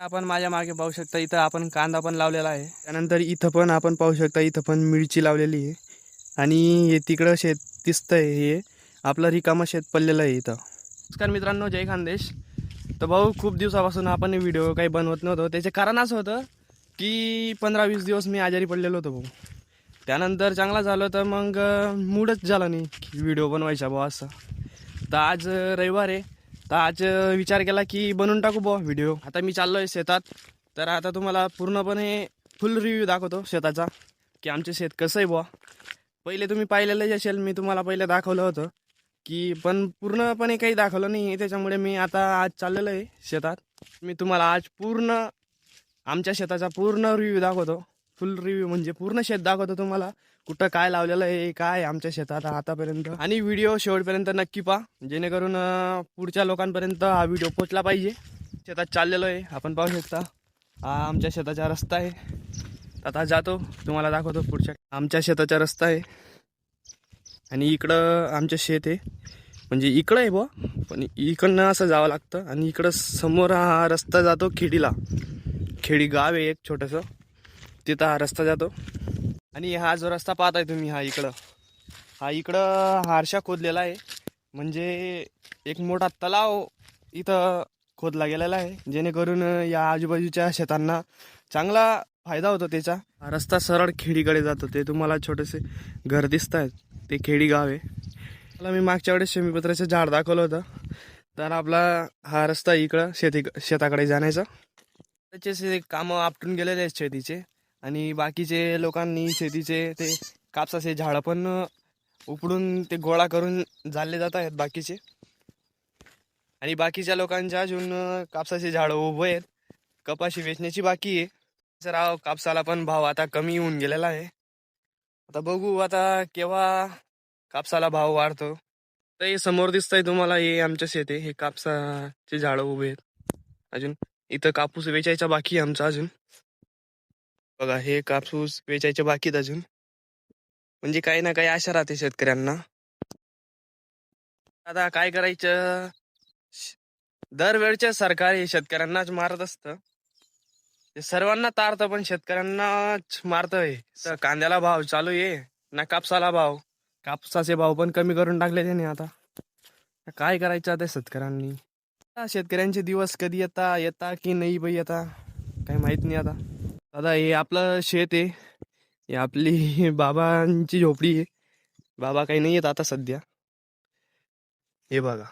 आपण माझ्या मागे पाहू शकता इथं आपण कांदा पण लावलेला आहे. त्यानंतर इथं पण आपण पाहू शकता इथं पण मिरची लावलेली आहे. आणि हे तिकडं शेत दिसतंय हे आपलं रिकामं शेत पडलेलं आहे इथं. नमस्कार मित्रांनो जय खानदेश. तर भाऊ खूप दिवसापासून आपण व्हिडिओ काही बनवत नव्हतो. त्याचे कारण असं होतं की पंधरा वीस दिवस मी आजारी पडलेलो होतो भाऊ. त्यानंतर चांगला झालं तर मग मूडच झाला नाही व्हिडिओ बनवायचा भाऊ असं. तर आज रविवार आहे. तर आज विचार केला की बनवून टाकू बुवा व्हिडिओ आता मी चाललो आहे शेतात. तर आता तुम्हाला पूर्णपणे फुल रिव्ह्यू दाखवतो शेताचा की आमचे शेत कसं आहे बुवा. पहिले तुम्ही पाहिलेलंच असेल मी तुम्हाला पहिले दाखवलं होतं की पण पूर्णपणे काही दाखवलं नाही आहे त्याच्यामुळे मी आता आज चाललेलो आहे शेतात. मी तुम्हाला आज पूर्ण आमच्या शेताचा पूर्ण रिव्ह्यू दाखवतो. फुल रिव्ह्यू म्हणजे पूर्ण शेत दाखवतो तुम्हाला. कुठं काय लावलेलं आहे काय आहे आमच्या शेतात आतापर्यंत. आणि व्हिडिओ शेवटपर्यंत नक्की पहा. जेणेकरून पुढच्या लोकांपर्यंत हा व्हिडिओ पोचला पाहिजे. शेतात चाललेलो आहे. आपण पाहू शकता. हा आमच्या शेताचा रस्ता आहे. आता जातो. तुम्हाला दाखवतो पुढच्या. आमच्या शेताचा रस्ता आहे. आणि इकडं आमचं शेत आहे. म्हणजे इकडं आहे बुवा. पण इकडनं असं जावं लागतं. आणि इकडं समोर हा रस्ता जातो खेडीला. खेडी गाव आहे एक छोटंसं. तिथं हा रस्ता जातो. आणि हा जो रस्ता पाहताय तुम्ही हा इकडं. हा इकडं हारशा खोदलेला आहे. म्हणजे एक मोठा तलाव इथं खोदला गेलेला आहे. जेणेकरून या आजूबाजूच्या शेतांना चांगला फायदा होतो त्याचा. हा रस्ता सरळ खेडीकडे जातो. ते तुम्हाला छोटेसे घर दिसत आहेत ते खेडी गाव आहे. मला मी मागच्या वेळेस शमीपत्राचं झाड दाखवलं होतं. तर आपला हा रस्ता इकडं शेती शेताकडे जाण्याचा. त्याचे कामं आपटून गेलेले आहेत शेतीचे. आणि बाकीचे लोकांनी शेतीचे ते कापसाचे झाडं पण उपडून ते गोळा करून झाले जात आहेत बाकीचे. आणि बाकीच्या लोकांच्या अजून कापसाचे झाडं उभे आहेत. कपाशी वेचण्याची बाकी आहे. सर राव कापसाला पण भाव आता कमी होऊन गेलेला आहे. आता बघू आता केव्हा कापसाला भाव वाढतो. तर हे समोर दिसतंय तुम्हाला हे आमच्या शेते हे कापसाचे झाडं उभे आहेत. अजून इथं कापूस वेचायचा बाकी आहे आमचा अजून. बघा हे कापूस वेचायचे बाकीत अजून. म्हणजे काही ना काही आशा राहते शेतकऱ्यांना. आता काय करायचं? दरवेळच्या सरकार हे शेतकऱ्यांनाच मारत असतं. ते सर्वांना तारतं पण शेतकऱ्यांनाच मारतंय तर कांद्याला भाव चालू आहे. ना कापसाला भाव. कापसाचे भाव पण कमी करून टाकले त्याने आता. आता काय करायचं आता शेतकऱ्यांनी? शेतकऱ्यांचे दिवस कधी येता येता की नाही बाई येता काही माहीत नाही आता. दादा हे आपलं शेत आहे. हे आपली बाबांची झोपडी आहे. बाबा काही नाही येत आता सध्या. हे बघा.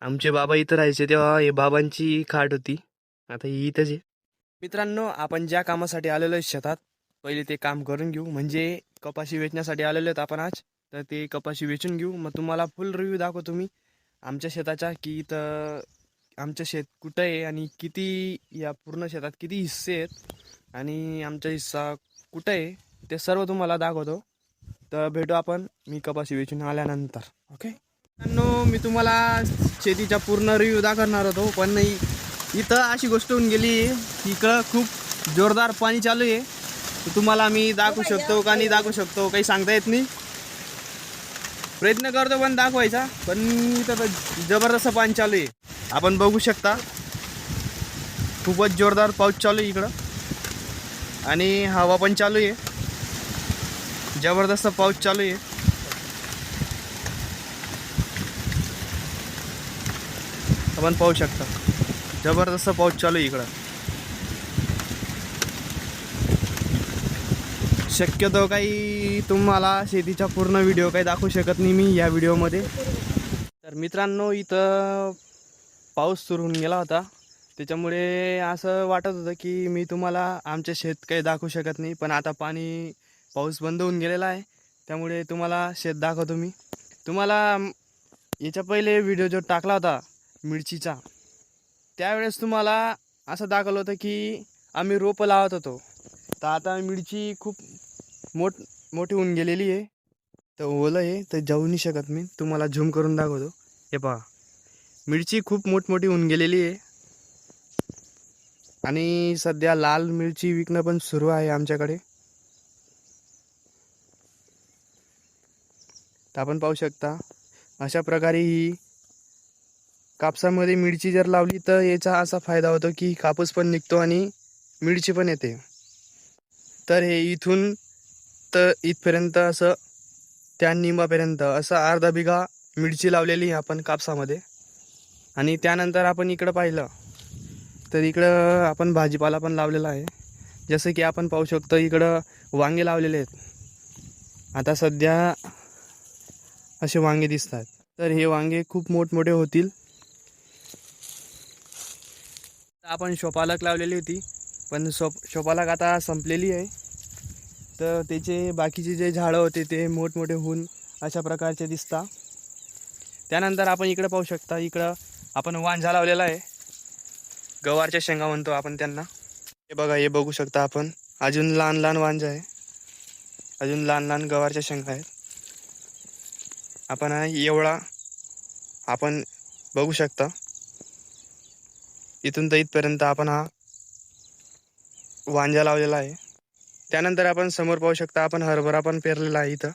आमचे बाबा इथं राहायचे तेव्हा हे बाबांची खाट होती. आता ही इथंच आहे. मित्रांनो आपण ज्या कामासाठी आलेलो आहे शेतात पहिले ते काम करून घेऊ. म्हणजे कपाशी वेचण्यासाठी आलेलो आहेत आपण आज. तर ते कपाशी वेचून घेऊ. मग तुम्हाला फुल रिव्ह्यू दाखवतो मी. आमच्या शेताचा की इथं आमचं शेत कुठं आहे आणि किती या पूर्ण शेतात किती हिस्से आहेत आणि आमचा हिस्सा कुठं आहे ते सर्व तुम्हाला दाखवतो. तर भेटू आपण मी कपाशी वेचून आल्यानंतर ओके? मित्रांनो मी तुम्हाला शेतीचा पूर्ण रिव्ह्यू दाखवणार होतो पण नाही इथं अशी गोष्ट होऊन गेली की इकडं खूप जोरदार पाणी चालू आहे. तर तुम्हाला मी दाखवू शकतो का नाही दाखवू शकतो काही सांगता येत नाही. प्रयत्न करतो पण दाखवायचा पण इथं तर जबरदस्त पाणी चालू आहे. आपण बघू शकता. खूपच जोरदार पाऊस चालू आहे इकडं. आणि हवा पण चालू आहे. जबरदस्त पाऊस चालू आहे. आपण पाहू शकता. जबरदस्त पाऊस चालू आहे इकडं. शक्यतो काही तुम्हाला शेतीचा पूर्ण व्हिडिओ काही दाखवू शकत नाही मी या व्हिडिओमध्ये. तर मित्रांनो इथं पाऊस सुरू होऊन गेला होता. त्याच्यामुळे असं वाटत होतं की मी तुम्हाला आमचे शेत काही दाखवू शकत नाही पण आता पाणी पाऊस बंद होऊन गेलेला आहे. त्यामुळे तुम्हाला शेत दाखवतो मी. तुम्हाला याच्या पहिले व्हिडिओ जो टाकला होता मिरचीचा त्यावेळेस तुम्हाला असं दाखवलं होतं की आम्ही रोपं लावत होतो. तर आता मिरची खूप मोठ मोठी होऊन गेलेली आहे. तर ओलं आहे तर जाऊ नाही शकत मी. तुम्हाला झूम करून दाखवतो. हे पहा. मिरची खूप मोठमोठी होऊन गेलेली आहे. आणि सध्या लाल मिरची विकणं पण सुरू आहे आमच्याकडे. तर आपण पाहू शकता अशा प्रकारे ही कापसामध्ये मिरची जर लावली तर याचा असा फायदा होतो की कापूस पण निघतो आणि मिरची पण येते. तर हे इथून तर इथपर्यंत असं त्या निंबापर्यंत असं अर्धा बिघा मिरची लावलेली आहे आपण कापसामध्ये. आणि त्यानंतर आपण इकडं पाहिलं तर इकडं आपण भाजीपाला पण लावलेला आहे. जसं की आपण पाहू शकतो इकडं वांगे लावलेले आहेत. आता सध्या असे वांगे दिसतात. तर हे वांगे खूप मोठमोठे होतील. आपण शोपालक लावलेली होती पण सोप शोपालक आता संपलेली आहे. तर त्याचे बाकीचे जे झाडं होते ते मोठमोठे होऊन अशा प्रकारचे दिसतात. त्यानंतर आपण इकडं पाहू शकता इकडं आपण वांझा लावलेला आहे. गवारच्या शेंगा म्हणतो आपण त्यांना. हे बघा हे बघू शकता आपण. अजून लहान लहान वांजा आहे. अजून लहान लहान गवारच्या शेंगा आहेत. आपण एवढा आपण बघू शकता. इथून तर इथपर्यंत आपण हा वांजा लावलेला आहे. त्यानंतर आपण समोर पाहू शकता आपण हरभरा पण पेरलेला आहे इथं.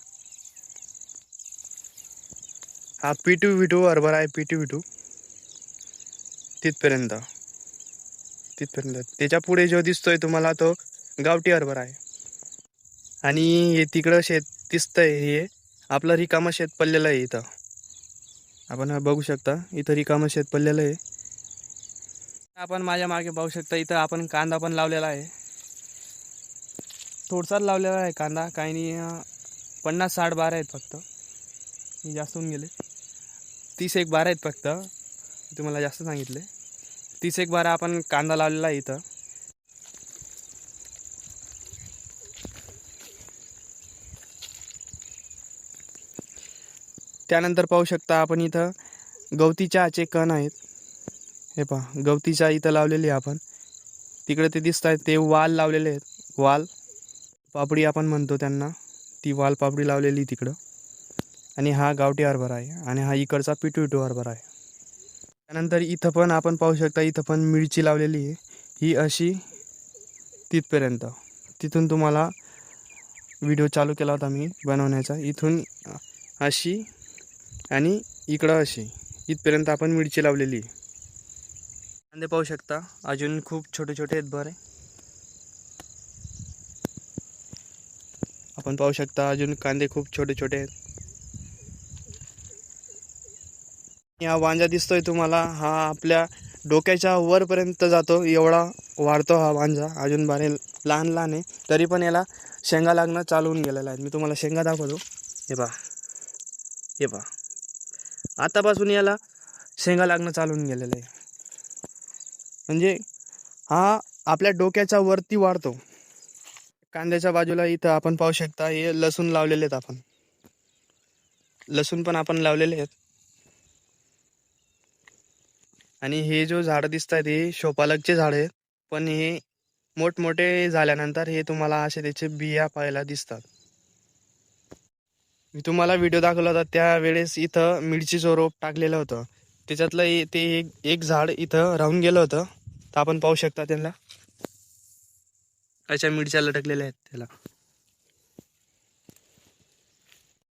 हा पिटू विटू हरभरा आहे पिटू विटू. तिथपर्यंत. तिथपर्यंत. त्याच्या पुढे जो दिसतोय तुम्हाला तो गावठी हरभरा आहे. आणि हे तिकडं शेत दिसतंय हे. आपलं रिकामं शेत पडलेलं आहे इथं. आपण बघू शकता इथं रिकामं शेत पडलेलं आहे. आपण माझ्या मागे पाहू शकता इथं आपण कांदा पण लावलेला आहे. थोडसाच लावलेला आहे कांदा काही नाही पन्नास साठ बारा आहेत फक्त. जास्त होऊन गेले. तीस एक बारा आहेत फक्त. तुम्हाला जास्त सांगितले. तीस एक बारा आपण कांदा लावलेला आहे इथं. त्यानंतर पाहू शकता आपण इथं गवती चहाचे कण आहेत. हे पहा गवती चहा इथं लावलेली आहे आपण. तिकडे ते दिसत आहेत ते वाल लावलेले आहेत. वाल पापडी आपण म्हणतो त्यांना. ती वाल पापडी लावलेली तिकडं. आणि हा गावठी हरभरा आहे. आणि हा इकडचा पिटू पिटू हरभरा आहे. त्यानंतर इथं पण आपण पाहू शकता इथं पण मिरची लावलेली आहे. ही अशी तिथपर्यंत. तिथून तुम्हाला व्हिडिओ चालू केला होता मी बनवण्याचा. इथून अशी आणि इकडं अशी. इथपर्यंत आपण मिरची लावलेली आहे. कांदे पाहू शकता. अजून खूप छोटे छोटे आहेत बरे. आपण पाहू शकता अजून कांदे खूप छोटे छोटे आहेत. हा वांजा दिसतोय तुम्हाला. हा आपल्या डोक्याच्या वरपर्यंत जातो. एवढा वाढतो हा वांजा. अजून बारे लहान लहान आहे. तरी पण याला शेंगा लागणं चालवून गेलेला आहे. मी तुम्हाला शेंगा दाखवतो. हे पहा. हे पहा. आतापासून याला शेंगा लागणं चालवून गेलेलं आहे. म्हणजे हा आपल्या डोक्याच्या वरती वाढतो. कांद्याच्या बाजूला इथं आपण पाहू शकता. हे लसूण लावलेले आहेत आपण. लसूण पण आपण लावलेले आहेत. आणि हे जो झाडं दिसत आहेत हे शोपालकचे झाड आहेत. पण हे मोठमोठे झाल्यानंतर हे तुम्हाला असे त्याचे बिया पाहायला दिसतात. मी तुम्हाला व्हिडिओ दाखवला होता त्यावेळेस इथं मिरचीचं रोप टाकलेलं होतं. त्याच्यातलं ते एक एक झाड इथं राहून गेलं होतं. तर आपण पाहू शकता त्यांना. अशा मिरच्या लटकलेल्या आहेत त्याला.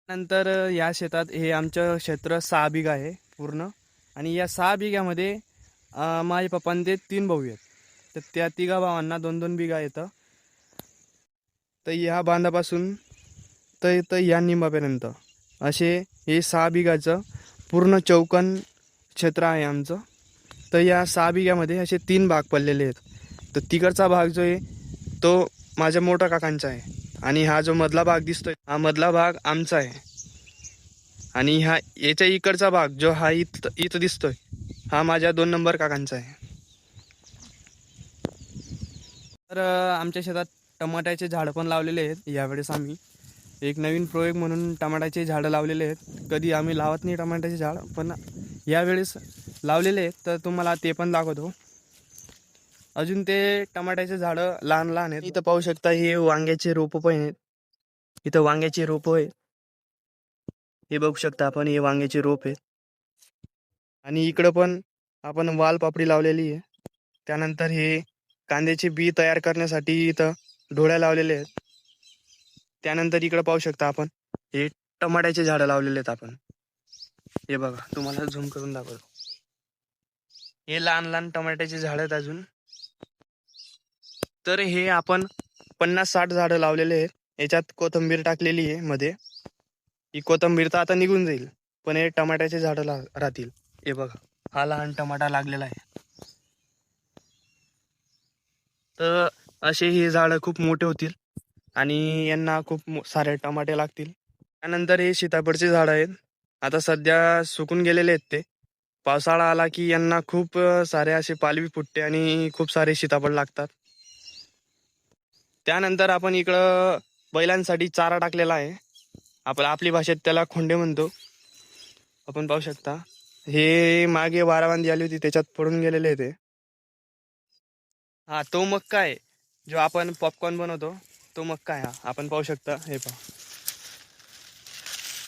नंतर या शेतात हे आमचं क्षेत्र सहा बिघा आहे पूर्ण. आणि या सहा बिघ्यामध्ये माझ्या पप्पांचे तीन भाऊ आहेत. तर त्या तिघा भावांना दोन दोन बिघा येतं. तर ह्या बांधापासून तर तर या निंबापर्यंत. असे हे सहा बिघाचं पूर्ण चौकन क्षेत्र आहे आमचं. तर या सहा बिघ्यामध्ये असे तीन भाग पडलेले आहेत. तर तिकडचा भाग जो आहे तो माझ्या मोठ्या काकांचा आहे. आणि हा जो मधला भाग दिसतोय हा मधला भाग आमचा आहे. आणि हा याच्या इकडचा भाग जो हा इथं इथं दिसतोय हा माझ्या दोन नंबर काकांचा आहे. तर आमच्या शेतात टमाट्याचे झाडं पण लावलेले आहेत यावेळेस आम्ही. एक नवीन प्रयोग म्हणून टमाट्याचे झाडं लावलेले आहेत. कधी आम्ही लावत नाही टमाट्याचे झाड पण यावेळेस लावलेले आहेत तर तुम्हाला ते पण दाखवतो. अजून ते टमाट्याचे झाडं लहान लहान आहेत. इथं पाहू शकता हे वांग्याचे रोपं पण आहेत. इथं वांग्याचे रोपं आहेत. हे बघू शकता आपण हे वांग्याचे रोप आहेत. आणि इकडं पण आपण वाल पापडी लावलेली आहे. त्यानंतर हे कांद्याचे बी तयार करण्यासाठी इथं ढोळ्या लावलेले आहेत. त्यानंतर इकडं पाहू शकता आपण हे टमाट्याचे झाडं लावलेले आहेत आपण. हे बघा तुम्हाला झूम करून दाखवतो. हे लहान लहान टमाट्याचे झाड आहेत अजून. तर हे आपण पन्नास साठ झाडं लावलेले आहेत. याच्यात कोथंबीर टाकलेली आहे मध्ये. ही कोथंबीर तर आता निघून जाईल पण हे टमाट्याचे झाडं ला राहतील. हे बघा हा लहान टमाटा लागलेला आहे. तर असे हे झाडं खूप मोठे होतील आणि यांना खूप सारे टमाटे लागतील. त्यानंतर हे सीताफळचे झाड आहेत. आता सध्या सुकून गेलेले आहेत ते. पावसाळा आला की यांना खूप सारे असे पालवी फुटते आणि खूप सारे सीताफळ लागतात. त्यानंतर आपण इकडं बैलांसाठी चारा टाकलेला आहे. आपण आपली भाषेत त्याला खोंडे म्हणतो. आपण पाहू शकता. हे मागे वारावांदी आली होती त्याच्यात पडून गेलेले आहे ते. हा तो मक्का आहे जो आपण पॉपकॉर्न बनवतो तो मक्का आहे हा. आपण पाहू शकता हे पहा.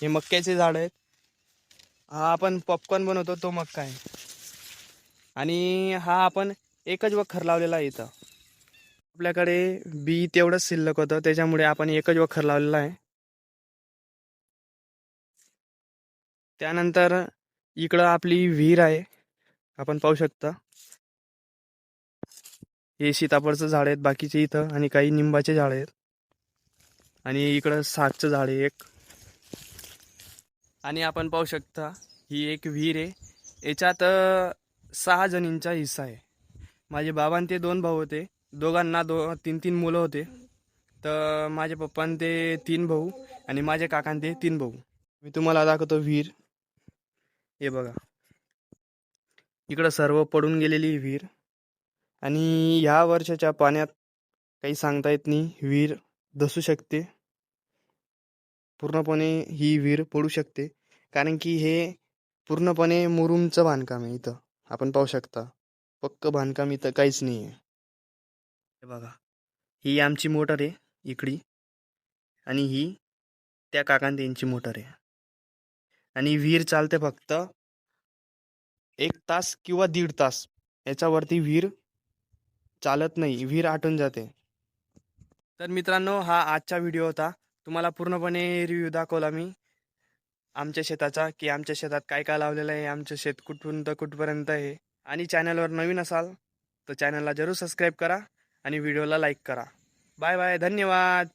हे मक्याचे झाड आहेत. हा आपण पॉपकॉर्न बनवतो तो मक्का आहे. आणि हा आपण एकच वखर लावलेला आहे इथं. आपल्याकडे बी तेवढंच शिल्लक होतं त्याच्यामुळे आपण एकच वखर लावलेला आहे. त्यानंतर इकडं आपली विहीर आहे. आपण पाहू शकता. हे सीताफळचं झाड आहेत बाकीचे इथं आणि काही निंबाचे झाड आहेत. आणि इकडं सागचं झाड आहे एक. आणि आपण पाहू शकता ही एक विहीर आहे. याच्यात सहा जणींचा हिस्सा आहे. माझे बाबां ते दोन भाऊ होते. दोघांना दो तीन तीन मुलं होते. तर माझे पप्पां ते तीन भाऊ आणि माझे काका ते तीन भाऊ. मी तुम्हाला दाखवतो विहीर. हे बघा. इकडं सर्व पडून गेलेली विहीर. आणि ह्या वर्षाच्या पाण्यात काही सांगता येत नाही विहीर धसू शकते. पूर्णपणे ही विहीर पडू शकते. कारण की हे पूर्णपणे मुरुमचं बांधकाम आहे इथं. आपण पाहू शकता. पक्क बांधकाम इथं काहीच नाही आहे. हे बघा. ही आमची मोटर आहे इकडी. आणि ही त्या काकांत यांची मोटर आहे. आणि विहीर चालते फक्त एक तास किंवा दीड तास. याच्यावरती विहीर चालत नाही विहीर आटून जाते. तर मित्रांनो हा आजचा व्हिडिओ होता. तुम्हाला पूर्णपणे रिव्ह्यू दाखवला मी. आमच्या शेताचा की आमच्या शेतात काय काय लावलेलं आहे आमचं शेत कुठून तर कुठपर्यंत आहे. आणि चॅनलवर नवीन असाल तर चॅनलला जरूर सबस्क्राईब करा आणि व्हिडिओला लाईक करा. बाय बाय धन्यवाद!